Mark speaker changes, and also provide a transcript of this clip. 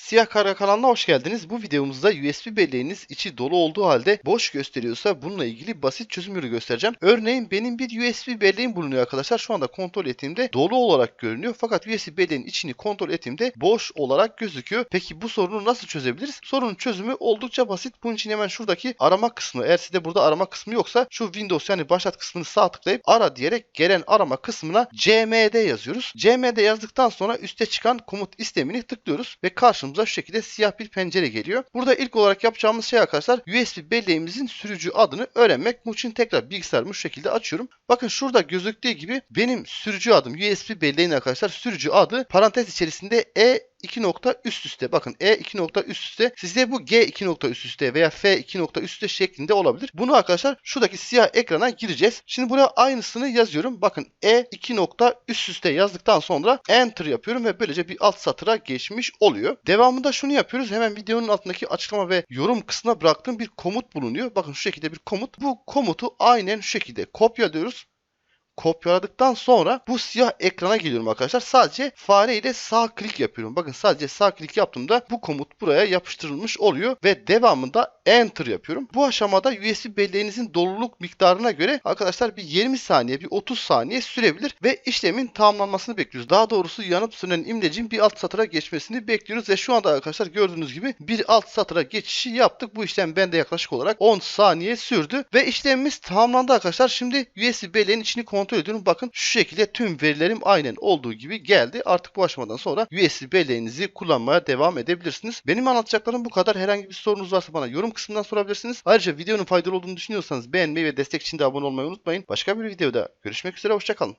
Speaker 1: Siyah Kara kanalına hoş geldiniz. Bu videomuzda USB belleğiniz içi dolu olduğu halde boş gösteriyorsa bununla ilgili basit çözüm yolu göstereceğim. Örneğin benim bir USB belleğim bulunuyor arkadaşlar. Şu anda kontrol ettiğimde dolu olarak görünüyor. Fakat USB belleğin içini kontrol ettiğimde boş olarak gözüküyor. Peki bu sorunu nasıl çözebiliriz? Sorunun çözümü oldukça basit. Bunun için hemen şuradaki arama kısmı eğer sizde burada arama kısmı yoksa şu Windows yani başlat kısmını sağ tıklayıp ara diyerek gelen arama kısmına cmd yazıyoruz. cmd yazdıktan sonra üste çıkan komut istemini tıklıyoruz ve karşımıza şu şekilde siyah bir pencere geliyor. Burada ilk olarak yapacağımız şey arkadaşlar USB belleğimizin sürücü adını öğrenmek. Bunun için tekrar bilgisayarımı şu şekilde açıyorum. Bakın şurada gözüktüğü gibi benim sürücü adım USB belleğin arkadaşlar sürücü adı parantez içerisinde E 2 nokta üst üste bakın E 2 nokta üst üste sizde bu G 2 nokta üst üste veya F 2 nokta üst üste şeklinde olabilir. Bunu arkadaşlar şuradaki siyah ekrana gireceğiz. Şimdi buraya aynısını yazıyorum. Bakın E 2 nokta üst üste yazdıktan sonra Enter yapıyorum ve böylece bir alt satıra geçmiş oluyor. Devamında şunu yapıyoruz. Hemen videonun altındaki açıklama ve yorum kısmına bıraktığım bir komut bulunuyor. Bakın şu şekilde bir komut. Bu komutu aynen şu şekilde kopyalıyoruz kopyaladıktan sonra bu siyah ekrana geliyorum arkadaşlar. Sadece fare ile sağ klik yapıyorum. Bakın sadece sağ klik yaptığımda bu komut buraya yapıştırılmış oluyor ve devamında enter yapıyorum. Bu aşamada USB belleğinizin doluluk miktarına göre arkadaşlar bir 20 saniye bir 30 saniye sürebilir ve işlemin tamamlanmasını bekliyoruz. Daha doğrusu yanıp sönen imlecin bir alt satıra geçmesini bekliyoruz ve şu anda arkadaşlar gördüğünüz gibi bir alt satıra geçişi yaptık. Bu işlem bende yaklaşık olarak 10 saniye sürdü ve işlemimiz tamamlandı arkadaşlar. Şimdi USB belleğin içini kontrol ediyorum. Bakın şu şekilde tüm verilerim aynen olduğu gibi geldi. Artık bu aşamadan sonra USB belleğinizi kullanmaya devam edebilirsiniz. Benim anlatacaklarım bu kadar. Herhangi bir sorunuz varsa bana yorum kısmından sorabilirsiniz. Ayrıca videonun faydalı olduğunu düşünüyorsanız beğenmeyi ve destek için de abone olmayı unutmayın. Başka bir videoda görüşmek üzere. Hoşçakalın.